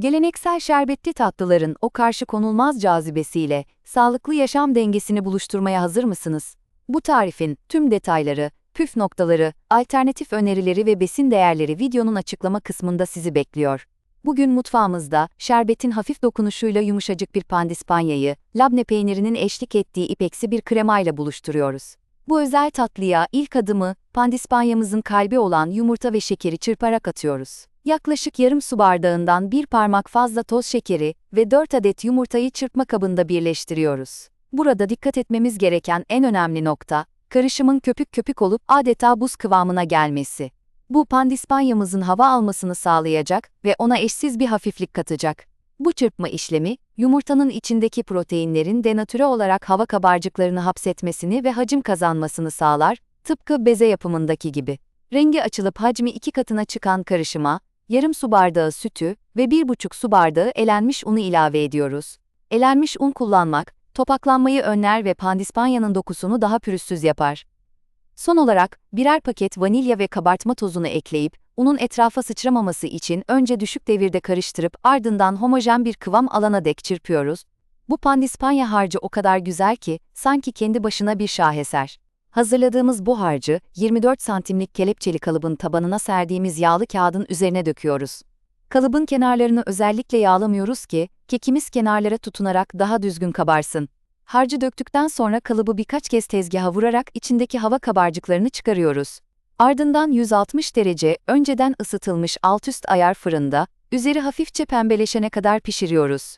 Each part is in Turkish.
Geleneksel şerbetli tatlıların o karşı konulmaz cazibesiyle sağlıklı yaşam dengesini buluşturmaya hazır mısınız? Bu tarifin tüm detayları, püf noktaları, alternatif önerileri ve besin değerleri videonun açıklama kısmında sizi bekliyor. Bugün mutfağımızda şerbetin hafif dokunuşuyla yumuşacık bir pandispanyayı, labne peynirinin eşlik ettiği ipeksi bir kremayla buluşturuyoruz. Bu özel tatlıya ilk adımı pandispanyamızın kalbi olan yumurta ve şekeri çırparak atıyoruz. Yaklaşık yarım su bardağından bir parmak fazla toz şekeri ve 4 adet yumurtayı çırpma kabında birleştiriyoruz. Burada dikkat etmemiz gereken en önemli nokta, karışımın köpük köpük olup adeta buz kıvamına gelmesi. Bu pandispanyamızın hava almasını sağlayacak ve ona eşsiz bir hafiflik katacak. Bu çırpma işlemi, yumurtanın içindeki proteinlerin denatüre olarak hava kabarcıklarını hapsetmesini ve hacim kazanmasını sağlar, tıpkı beze yapımındaki gibi. Rengi açılıp hacmi iki katına çıkan karışıma, yarım su bardağı sütü ve bir buçuk su bardağı elenmiş unu ilave ediyoruz. Elenmiş un kullanmak, topaklanmayı önler ve pandispanyanın dokusunu daha pürüzsüz yapar. Son olarak, birer paket vanilya ve kabartma tozunu ekleyip, unun etrafa sıçramaması için önce düşük devirde karıştırıp ardından homojen bir kıvam alana dek çırpıyoruz. Bu pandispanya harcı o kadar güzel ki, sanki kendi başına bir şaheser. Hazırladığımız bu harcı, 24 santimlik kelepçeli kalıbın tabanına serdiğimiz yağlı kağıdın üzerine döküyoruz. Kalıbın kenarlarını özellikle yağlamıyoruz ki, kekimiz kenarlara tutunarak daha düzgün kabarsın. Harcı döktükten sonra kalıbı birkaç kez tezgaha vurarak içindeki hava kabarcıklarını çıkarıyoruz. Ardından 160 derece önceden ısıtılmış alt üst ayar fırında, üzeri hafifçe pembeleşene kadar pişiriyoruz.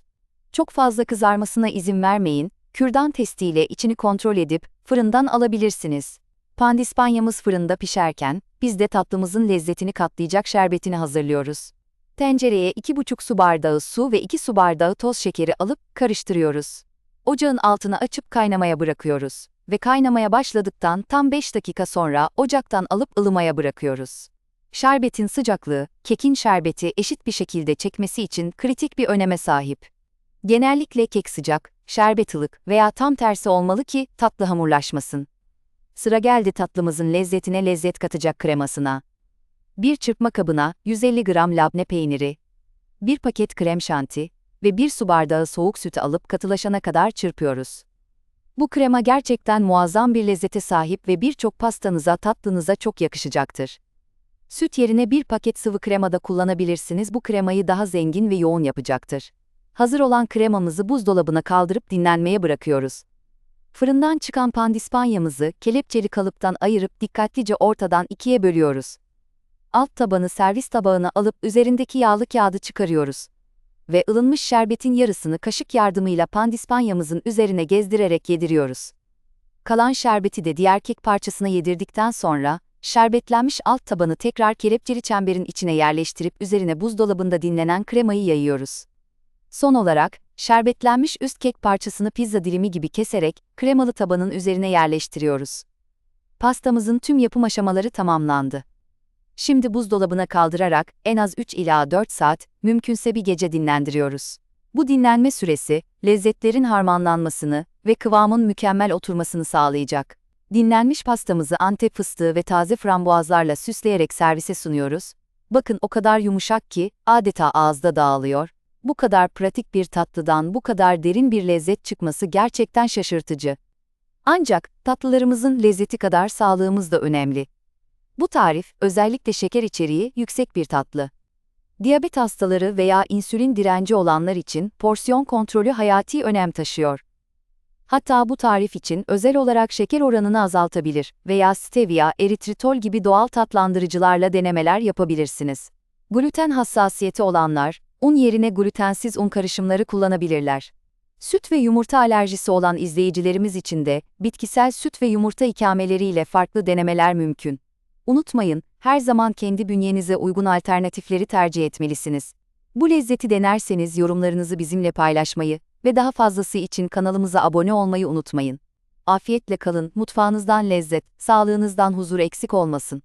Çok fazla kızarmasına izin vermeyin, kürdan testiyle içini kontrol edip fırından alabilirsiniz. Pandispanyamız fırında pişerken, biz de tatlımızın lezzetini katlayacak şerbetini hazırlıyoruz. Tencereye 2,5 su bardağı su ve 2 su bardağı toz şekeri alıp karıştırıyoruz. Ocağın altını açıp kaynamaya bırakıyoruz ve kaynamaya başladıktan tam 5 dakika sonra ocaktan alıp ılımaya bırakıyoruz. Şerbetin sıcaklığı, kekin şerbeti eşit bir şekilde çekmesi için kritik bir öneme sahip. Genellikle kek sıcak, şerbet ılık veya tam tersi olmalı ki tatlı hamurlaşmasın. Sıra geldi tatlımızın lezzetine lezzet katacak kremasına. Bir çırpma kabına 150 gram labne peyniri, bir paket krem şanti ve bir su bardağı soğuk sütü alıp katılaşana kadar çırpıyoruz. Bu krema gerçekten muazzam bir lezzete sahip ve birçok pastanıza, tatlınıza çok yakışacaktır. Süt yerine bir paket sıvı krema da kullanabilirsiniz. Bu kremayı daha zengin ve yoğun yapacaktır. Hazır olan kremamızı buzdolabına kaldırıp dinlenmeye bırakıyoruz. Fırından çıkan pandispanyamızı kelepçeli kalıptan ayırıp dikkatlice ortadan ikiye bölüyoruz. Alt tabanı servis tabağına alıp üzerindeki yağlı kağıdı çıkarıyoruz. Ve ılınmış şerbetin yarısını kaşık yardımıyla pandispanyamızın üzerine gezdirerek yediriyoruz. Kalan şerbeti de diğer kek parçasına yedirdikten sonra, şerbetlenmiş alt tabanı tekrar kelepçeli çemberin içine yerleştirip üzerine buzdolabında dinlenen kremayı yayıyoruz. Son olarak, şerbetlenmiş üst kek parçasını pizza dilimi gibi keserek kremalı tabanın üzerine yerleştiriyoruz. Pastamızın tüm yapım aşamaları tamamlandı. Şimdi buzdolabına kaldırarak en az 3 ila 4 saat, mümkünse bir gece dinlendiriyoruz. Bu dinlenme süresi, lezzetlerin harmanlanmasını ve kıvamın mükemmel oturmasını sağlayacak. Dinlenmiş pastamızı antep fıstığı ve taze frambuazlarla süsleyerek servise sunuyoruz. Bakın o kadar yumuşak ki, adeta ağızda dağılıyor. Bu kadar pratik bir tatlıdan bu kadar derin bir lezzet çıkması gerçekten şaşırtıcı. Ancak tatlılarımızın lezzeti kadar sağlığımız da önemli. Bu tarif, özellikle şeker içeriği yüksek bir tatlı. Diyabet hastaları veya insülin direnci olanlar için porsiyon kontrolü hayati önem taşıyor. Hatta bu tarif için özel olarak şeker oranını azaltabilir veya stevia, eritritol gibi doğal tatlandırıcılarla denemeler yapabilirsiniz. Gluten hassasiyeti olanlar, un yerine glutensiz un karışımları kullanabilirler. Süt ve yumurta alerjisi olan izleyicilerimiz için de bitkisel süt ve yumurta ikameleriyle farklı denemeler mümkün. Unutmayın, her zaman kendi bünyenize uygun alternatifleri tercih etmelisiniz. Bu lezzeti denerseniz yorumlarınızı bizimle paylaşmayı ve daha fazlası için kanalımıza abone olmayı unutmayın. Afiyetle kalın, mutfağınızdan lezzet, sağlığınızdan huzur eksik olmasın.